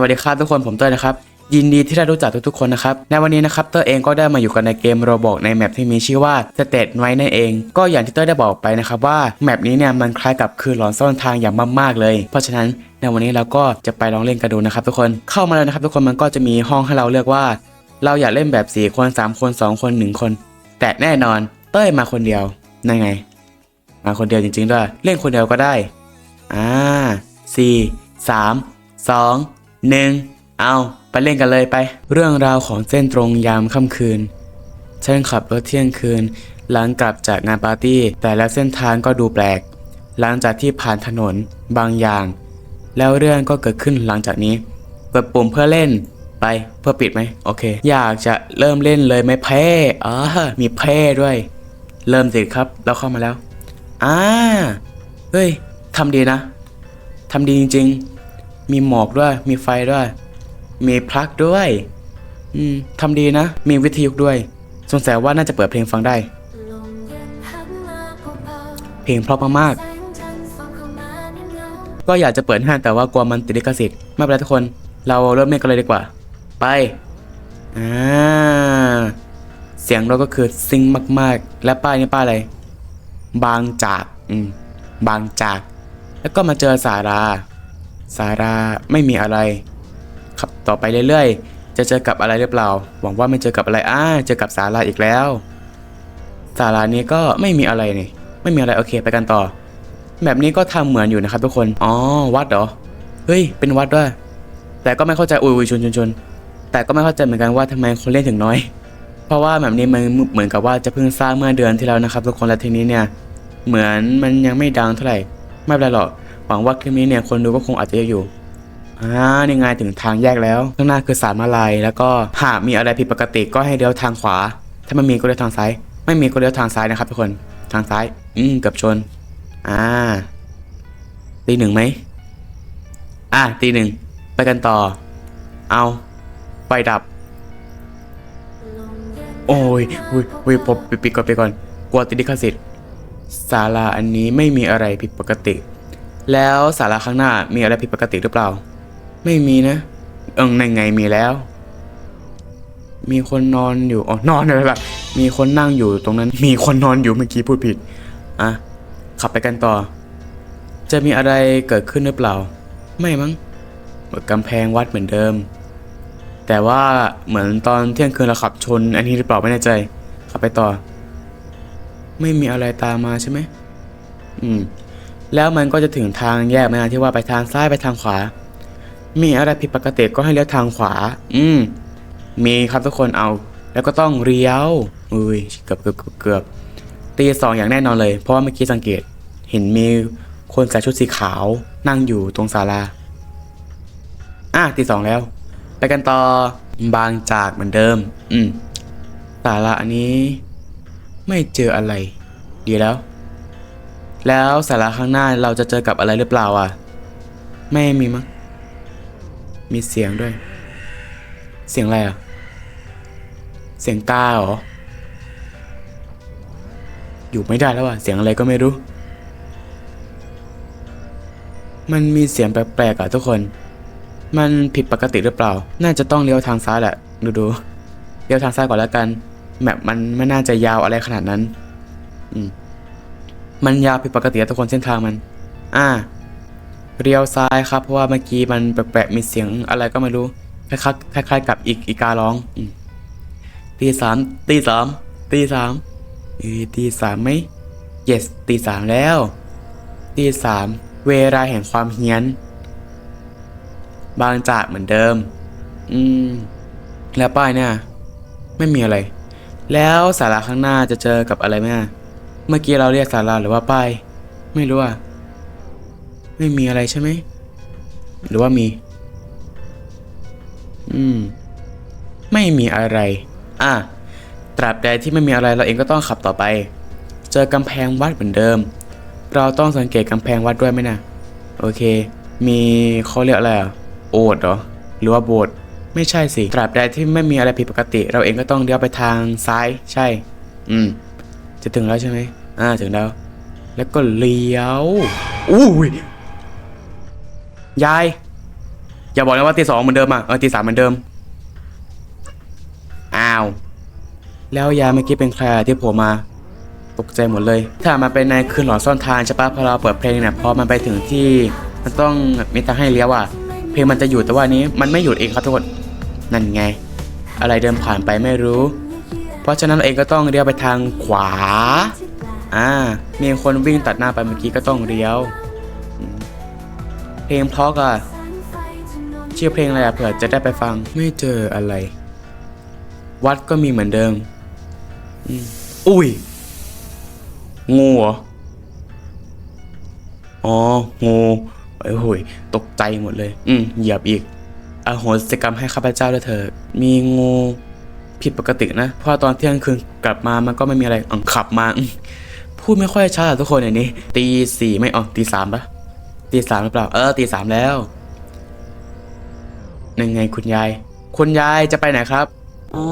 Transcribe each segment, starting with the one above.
วัสดีครับทุกคนผมเต้ยนะครับ ยินดีที่ได้รู้จักทุกๆคนนะครับ ในวันนี้นะครับเต้ยเองก็ได้มาอยู่กันในเกมโรบอกในแมปที่มีชื่อว่า State ไว้นั่นเอง ก็อย่างที่เต้ยได้บอกไปนะครับว่าแมปนี้เนี่ยมันคล้ายกับคืนหลอนซ่อนทางอย่างมากๆเลย เพราะฉะนั้นในวันนี้เราก็จะไปลองเล่นกันดูนะครับทุกคนเข้ามาแล้วนะครับ ทุกคนมันก็จะมีห้องให้เราเลือกว่า เราอยากเล่นแบบ4คน3 คน 2 คน 1 คน แต่แน่นอนเต้ยมาคนเดียวนั่นไง มาคนเดียวจริงๆด้วยเล่นคนเดียวก็ได้อ่าสี่สามสอง หนึ่งเอาไปเล่นกันเลยไป เรื่องราวของเส้นตรงยามค่ำคืน ฉันขับรถเที่ยงคืน หลังกลับจากงานปาร์ตี้ แต่และเส้นทางก็ดูแปลก หลังจากที่ผ่านถนนบางอย่าง แล้วเรื่องก็เกิดขึ้นหลังจากนี้กดปุ่มเพื่อเล่นไปเพื่อปิดไหมโอเค อยากจะเริ่มเล่นเลยไหมเพ่อ๋อมีเพ่ด้วย เริ่มสิครับเราเข้ามาแล้วอ่าเฮ้ยทำดีนะทำดีจริง ๆ มีหมอกด้วย มีไฟด้วย มีพลักด้วย อืมทำดีนะ มีวิทยุด้วย สงสัยว่าน่าจะเปิดเพลงฟังได้ เพลงเพราะมากๆแสงจันทร์ส่องเข้ามาในเงาๆก็อยากจะเปิดให้แต่ว่ากลัวมันติดลิขสิทธิ์ไม่เป็นไรทุกคน เราเริ่มเล่นกันเลยดีกว่า ไปอ่าเสียงเราก็คือซิงมาก ๆ และป้ายนี่ป้ายอะไร บางจาก อืม บางจาก แล้วก็มาเจอสารา สาราไม่มีอะไร ขับต่อไปเรื่อยๆ จะเจอกับอะไรหรือเปล่า หวังว่าไม่เจอกับอะไรอ้าเจอกับสาราอีกแล้วสารานี้ก็ไม่มีอะไรนี่ ไม่มีอะไรโอเคไปกันต่อ แบบนี้ก็ทำเหมือนอยู่นะครับทุกคน อ๋อ วัดเหรอ เฮ้ย เป็นวัดด้วย แต่ก็ไม่เข้าใจอุ้ยอุ้ยชนชนชนแต่ก็ไม่เข้าใจเหมือนกันว่าทำไมคนเล่นถึงน้อย เพราะว่าแบบนี้มันเหมือนกับว่าจะเพิ่งสร้างเมื่อเดือนที่แล้วนะครับทุกคนและทีนี้เนี่ย เหมือนมันยังไม่ดังเท่าไหร่ ไม่เป็นไรหรอก หวังว่าคลิปนี้เนี่ยคนดูก็คงอาจจะเยอะอยู่อ่านี่ไงถึงทางแยกแล้ว ข้างหน้าคือสารมาลายแล้วก็หากมีอะไรผิดปกติก็ให้เลี้ยวทางขวา ถ้าไม่มีก็เลี้ยวทางซ้าย ไม่มีก็เลี้ยวทางซ้ายนะครับทุกคนทางซ้าย อืมเกับชน อ่าตีหนึ่งไหมอะตีหนึ่งไปกันต่อ เอาไฟดับ โอ้ยอุ้ยอุ้ยปบปิดปิดก่อนไปก่อน กลัวติดลิขสิทธิ์ศาลาอันนี้ไม่มีอะไรผิดปกติ แล้วศาลาข้างหน้ามีอะไรผิดปกติหรือเปล่า ไม่มีนะ เอิงในไงมีแล้ว มีคนนอนอยู่อ๋อนอนอะไรล่ะมีคนนั่งอยู่ตรงนั้น มีคนนอนอยู่เมื่อกี้พูดผิดอะขับไปกันต่อ จะมีอะไรเกิดขึ้นหรือเปล่า ไม่มั้งกำแพงวัดเหมือนเดิม แต่ว่าเหมือนตอนเที่ยงคืนเราขับชน อันนี้หรือเปล่าไม่แน่ใจ ขับไปต่อ ไม่มีอะไรตามมาใช่ไหมอืม แล้วมันก็จะถึงทางแยกมาที่ว่าไปทางซ้ายไปทางขวา มีอะไรผิดปกติก็ให้เลี้ยวทางขวา อืม มีครับทุกคนเอา แล้วก็ต้องเลี้ยว อุ้ยเกือบเกือบเกือบเกือบตีสองอย่างแน่นอนเลย เพราะว่าเมื่อกี้สังเกต เห็นมีคนใส่ชุดสีขาว นั่งอยู่ตรงศาลา อะตีสองแล้ว ไปกันต่อบางจากเหมือนเดิม อืมศาลาอันนี้ ไม่เจออะไร ดีแล้ว แล้วศาลาข้างหน้าเราจะเจอกับอะไรหรือเปล่าอะ ไม่มีมั้ง มีเสียงด้วย เสียงอะไรอะ เสียงกาเหรอ อยู่ไม่ได้แล้วอะ เสียงอะไรก็ไม่รู้ มันมีเสียงแปลกๆอะทุกคน มันผิดปกติหรือเปล่า น่าจะต้องเลี้ยวทางซ้ายแหละ ดูดูเลี้ยวทางซ้ายก่อนแล้วกัน แมปมันไม่น่าจะยาวอะไรขนาดนั้น อืม มันยาวผิดปกติทุกคนเส้นทางมัน อ่าเลี้ยวซ้ายครับ เพราะว่าเมื่อกี้มันแปลกๆมีเสียงอะไรก็ไม่รู้ คล้ายๆคล้ายๆกับอีกอีการ้องตีสามตีสามตีสามเอตีสามไหม yes ตีสามแล้ว ตีสามเวลาแห่งความเฮี้ยน บางจากเหมือนเดิม อืม แล้วป้ายเนี่ย ไม่มีอะไร แล้วศาลาข้างหน้าจะเจอกับอะไรไหมอะ เมื่อกี้เราเรียกศาลาหรือว่าป้าย ไม่รู้อะไม่มีอะไรใช่ไหม หรือว่ามี อืม ไม่มีอะไร อะ ตราบใดที่ไม่มีอะไรเราเองก็ต้องขับต่อไป เจอกำแพงวัดเหมือนเดิม เราต้องสังเกตกำแพงวัดด้วยไหมนะโอเค มีเขาเรียกอะไรอะ โอดเหรอ หรือว่าโบสถ์ไม่ใช่สิ ตราบใดที่ไม่มีอะไรผิดปกติ เราเองก็ต้องเลี้ยวไปทางซ้าย ใช่ อืม จะถึงแล้วใช่ไหม อ่าถึงแล้ว แล้วก็เลี้ยวอุ้ยยาย อย่าบอกนะว่าตีสองเหมือนเดิมอะเออตีสามเหมือนเดิม อ้าว แล้วยายเมื่อกี้เป็นใครอะที่โผล่มา ตกใจหมดเลย ถ้ามาเป็นในคืนหลอนซ่อนทางใช่ปะพอเราเปิดเพลงเนี่ยพอมันไปถึงที่มันต้องมีทางให้เลี้ยวอะ เพลงมันจะหยุดแต่ว่านี้มันไม่หยุดเองครับทุกคนนั่นไง อะไรเดินผ่านไปไม่รู้ เพราะฉะนั้นเราเองก็ต้องเลี้ยวไปทางขวา อ่า มีคนวิ่งตัดหน้าไปเมื่อกี้ก็ต้องเลี้ยว เพลงเพราะอะชื่อเพลงอะไรอะเผื่อจะได้ไปฟัง ไม่เจออะไร วัดก็มีเหมือนเดิม อุ้ย งูเหรอ อ๋อ งูโอ้โหตกใจหมดเลย อืมเหยียบอีกอโหสิกรรมให้ข้าพเจ้าด้วยเถิดมีงูผิดปกตินะ เพราะตอนเที่ยงคืนกลับมามันก็ไม่มีอะไรอะขับมาอ พูดไม่ค่อยชัดอะทุกคนอย่างนี้ ตีสี่ไม่อ๋อตีสามปะตีสามหรือเปล่า เออตีสามแล้วนั่นไงคุณยาย คุณยายจะไปไหนครับ อ๋อ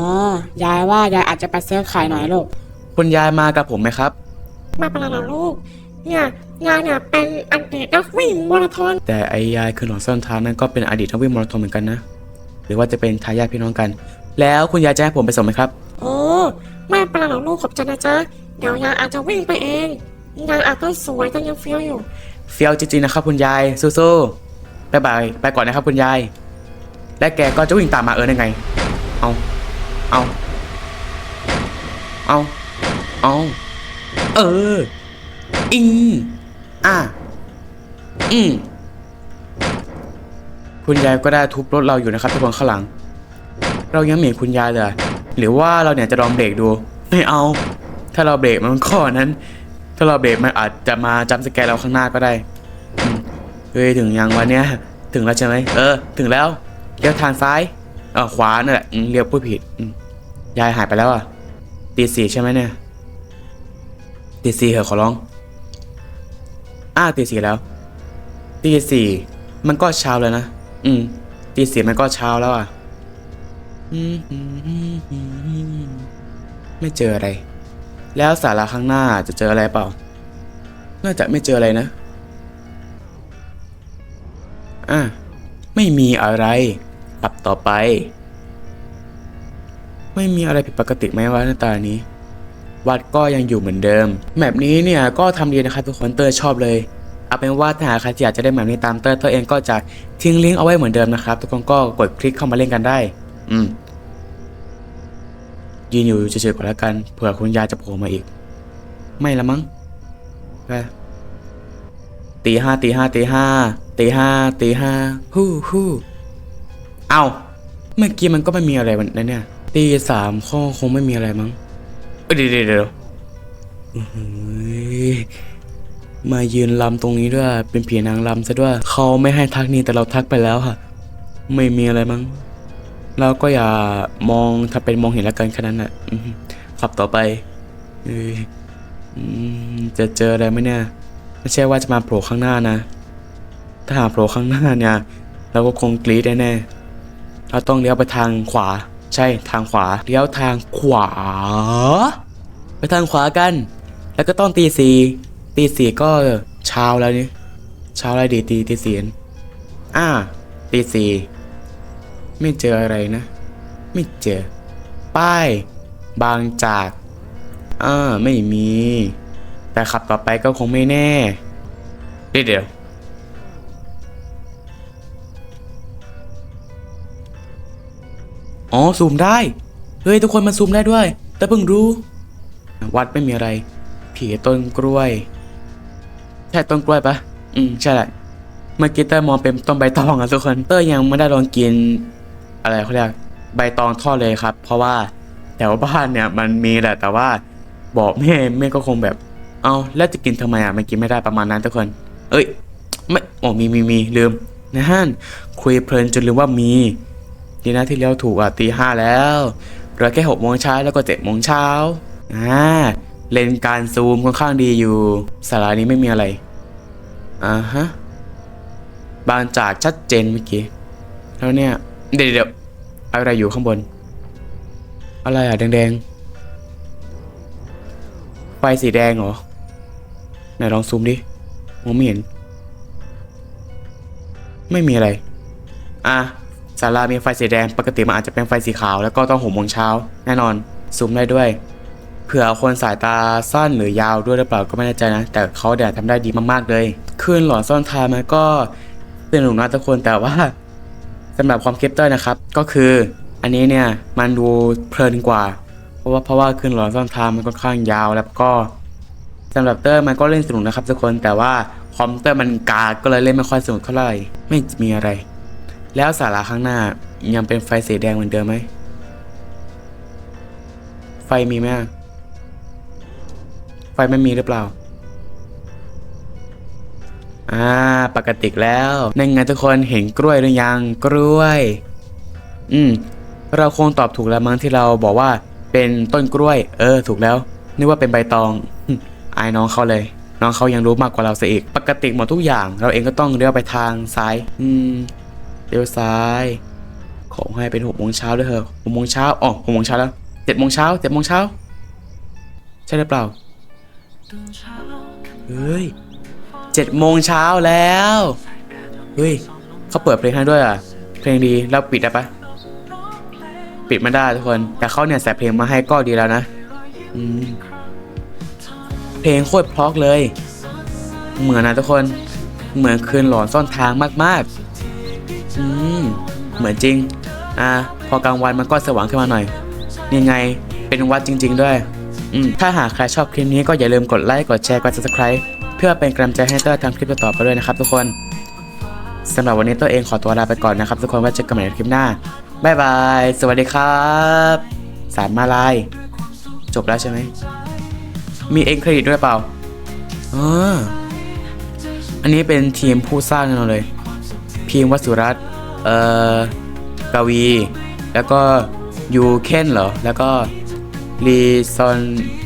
ยายว่ายายอาจจะไปซื้อไข่หน่อยลูก คุณยายมากับผมไหมครับ ไม่เป็นไรหรอกลูก เนี่ยยายเนี่ยเป็นอดีตนักวิ่งมาราธอน แต่ไอ้ยายคือหนอนซ่อนทางนั้นก็เป็นอดีตนักวิ่งมาราธอนเหมือนกันนะ หรือว่าจะเป็นทายาทพี่น้องกัน แล้วคุณยายจะให้ผมไปส่งไหมครับ โอ้ไม่เป็นไรหรอกลูกขอบใจนะจ๊ะ เดี๋ยวยายอาจจะวิ่งไปเองยายอาจจะสวยแต่ยังเฟี้ยวอยู่ เฟี้ยวจริงๆนะครับคุณยายสู้ๆบ๊ายบายไปก่อนนะครับคุณยาย และแกก็จะวิ่งตามมาเออได้ไง เอาเอาเอาเอาเอออิงอะอืมคุณยายก็ได้ทุบรถเราอยู่นะครับทุกคนข้างหลัง เรายังไม่เห็นคุณยายเลยหรือว่าเราเนี่ยจะลองเบรกดู ไม่เอา ถ้าเราเบรกมันข้อนั้น ถ้าเราเบรกมันอาจจะมาจำสแกนเราข้างหน้าก็ได้เฮ้ยถึงยังวันเนี้ยถึงแล้วใช่ไหมเออ ถึงแล้วเลี้ยวทางซ้ายเออขวานั่นแหละเลี้ยวพูดผิดยายหายไปแล้วอะตีสี่ใช่ไหมเนี่ยตีสี่เหอขอร้องอ้าวตีสี่แล้วตีสี่มันก็เช้าแล้วนะอืมตีสี่มันก็เช้าแล้วอะไม่เจออะไร แล้วสาราข้างหน้าจะเจออะไรเปล่า น่าจะไม่เจออะไรนะ อะ ไม่มีอะไรกลับต่อไป ไม่มีอะไรผิดปกติไหมวะหน้าตานี้ วัดก็ยังอยู่เหมือนเดิม แมปนี้เนี่ยก็ทำดีนะครับทุกคนเตอร์ชอบเลยเอาเป็นว่าถ้าหากใครที่อยากจะได้แมปนี้ตามเตอร์เตอร์เองก็จะทิ้งลิงก์เอาไว้เหมือนเดิมนะครับ ทุกคนก็กดคลิกเข้ามาเล่นกันได้ อืม ยืนอยู่เฉยๆก่อนแล้วกันเผื่อคุณยายจะโผล่มาอีก ไม่ละมั้งไปตีห้าตีห้าตีห้าตีห้าตีห้าฮู้ฮู้เอาเมื่อกี้มันก็ไม่มีอะไรวันนั้นเนี่ยตีสามข้อคงไม่มีอะไรมั้งเดี๋ยวเดี๋ยวเดี๋ยวมายืนลำตรงนี้ด้วย เป็นผีนางลำซะด้วย เขาไม่ให้ทักนี่แต่เราทักไปแล้วค่ะ ไม่มีอะไรมั้ง เราก็อย่ามองถ้าเป็นมองเห็นแล้วกันแค่นั้นแหละขับต่อไปอจะเจออะไรไหมเนี่ย ไม่ใช่ว่าจะมาโผล่ข้างหน้านะ ถ้าหาโผล่ข้างหน้าเนี่ย เราก็คงกรี๊ดแน่ๆเราต้องเลี้ยวไปทางขวา ใช่ทางขวาเลี้ยวทางขวา ไปทางขวากัน แล้วก็ต้องตีสี่ตีสี่ก็เช้าแล้วนี่เช้าอะไรดีตีตีสี่อ่าตีสี่ ไม่เจออะไรนะ ไม่เจอ ป้าย บางจากอ่าไม่มี แต่ขับต่อไปก็คงไม่แน่ เดี๋ยวเดี๋ยวอ๋อซูมได้ เฮ้ย ทุกคนมันซูมได้ด้วย แต่เพิ่งรู้ วัดไม่มีอะไร ผีต้นกล้วย ใช่ต้นกล้วยปะอืม ใช่แหละเมื่อกี้เตอร์มองเป็นต้นใบตองอะทุกคน เตอร์ยังไม่ได้ลองกิน อะไรเขาเรียกใบตองทอดเลยครับ เพราะว่าแถวบ้านเนี่ยมันมีแหละแต่ว่าบอกแม่แม่ก็คงแบบ เอาแล้วจะกินทำไมอะมันกินไม่ได้ประมาณนั้นทุกคน เอ้ยไม่โอ้มีมีมีลืมนะฮั่นคุยเพลินจนลืมว่ามีดีนะที่เลี้ยวถูกอะตีห้าแล้วเหลือแค่หกโมงเช้าแล้วก็เจ็ดโมงเช้าอ่าเลนการซูมค่อนข้างดีอยู่สารานี้ไม่มีอะไรอ่าฮะบางจากชัดเจนเมื่อกี้แล้วเนี่ย เดี๋ยวเดี๋ยวอะไรอยู่ข้างบน อะไรอะแดงๆ ไฟสีแดงเหรอ ไหนลองซูมดิมองไม่เห็น ไม่มีอะไร อะศาลามีไฟสีแดง ปกติมันอาจจะเป็นไฟสีขาว แล้วก็ต้องหกโมงเช้า แน่นอน ซูมได้ด้วย เผื่อคนสายตาสั้นหรือยาวด้วยหรือเปล่าก็ไม่แน่ใจนะ แต่เขาเดี๋ยวทำได้ดีมากๆเลย คืนหลอนซ่อนทายมันก็สนุกนะทุกคนแต่ว่า สำหรับความคิดเตอร์นะครับ ก็คืออันนี้เนี่ยมันดูเพลินกว่า เพราะว่าเพราะว่าคืนหลอนซ่อนทายมันค่อนข้างยาวแล้วก็สำหรับเตอร์มันก็เล่นสนุกนะครับทุกคนแต่ว่าคอมเตอร์มันกากก็เลยเล่นไม่ค่อยสนุกเท่าไหร่ไม่มีอะไร แล้วสาราข้างหน้ายังเป็นไฟสีแดงเหมือนเดิมไหมไฟมีไหมไฟไม่มีหรือเปล่า อ่า ปกติแล้วนั่นไงทุกคนเห็นกล้วยหรือยังกล้วย อืม เราคงตอบถูกแล้วมั้งที่เราบอกว่าเป็นต้นกล้วย เออ ถูกแล้ว นึกว่าเป็นใบตองอายน้องเขาเลย น้องเขายังรู้มากกว่าเราซะอีก ปกติหมดทุกอย่าง เราเองก็ต้องเลี้ยวไปทางซ้าย อืมเลี้ยวซ้าย ขอให้เป็นหกโมงเช้าด้วยเถอะหกโมงเช้าอ๋อหกโมงเช้าแล้วเจ็ดโมงเช้าเจ็ดโมงเช้าใช่หรือเปล่าเฮ้ย เจ็ดโมงเช้าแล้ว เฮ้ยเขาเปิดเพลงให้ด้วยอะ เพลงดีแล้วปิดได้ปะปิดไม่ได้ทุกคน แต่เขาเนี่ยใส่เพลงมาให้ก็ดีแล้วนะอืมเพลงโคตรพราะเลย เหมือนนะทุกคน เหมือนคืนหลอนซ่อนทางมากๆ อืม เหมือนจริง อ่า พอกลางวันมันก็สว่างขึ้นมาหน่อย ยังไง เป็นวัดจริง ๆ ด้วย อืม ถ้าหากใครชอบคลิปนี้ก็อย่าลืมกดไลค์ กดแชร์ กด subscribe เพื่อเป็นกำลังใจให้เตอร์ทำคลิปต่อไปด้วยนะครับทุกคนสำหรับวันนี้ตัวเองขอตัวลาไปก่อนนะครับ ทุกคนไว้เจอกันใหม่ในคลิปหน้าบ๊ายบาย สวัสดีครับ สารมาลาย จบแล้วใช่ไหม มีเอ็นเครดิตด้วยเปล่าอ๋ออันนี้เป็นทีมผู้สร้างแน่นอนเลย พีมวัสุรัตน์เอ่อกวี แล้วก็ยูเคนเหรอ แล้วก็รีซอน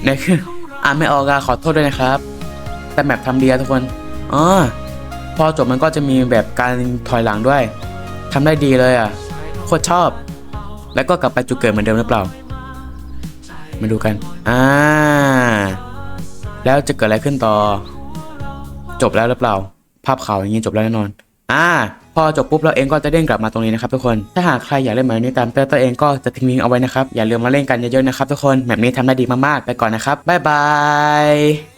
เนี่คืออ่านไม่ออกอะขอโทษด้วยนะครับ แต่แมปทำดีอะทุกคนอ๋อพอจบมันก็จะมีแบบการถอยหลังด้วยทำได้ดีเลยอะโคตรชอบ แล้วก็กลับไปจุดเกิดเหมือนเดิมหรือเปล่า มาดูกัน อ่า แล้วจะเกิดอะไรขึ้นต่อ จบแล้วหรือเปล่า ภาพข่าวอย่างนี้จบแล้วแน่นอน อ่า พอจบปุ๊บเราเองก็จะเด้งกลับมาตรงนี้นะครับทุกคน ถ้าหากใครอยากเล่นแบบนี้ตามเตอร์ตอร์เองก็จะทิ้งลิงก์เอาไว้นะครับ อย่าลืมมาเล่นกันเยอะๆนะครับทุกคน แบบนี้ทำได้ดีมากๆ ไปก่อนนะครับ บ๊ายบาย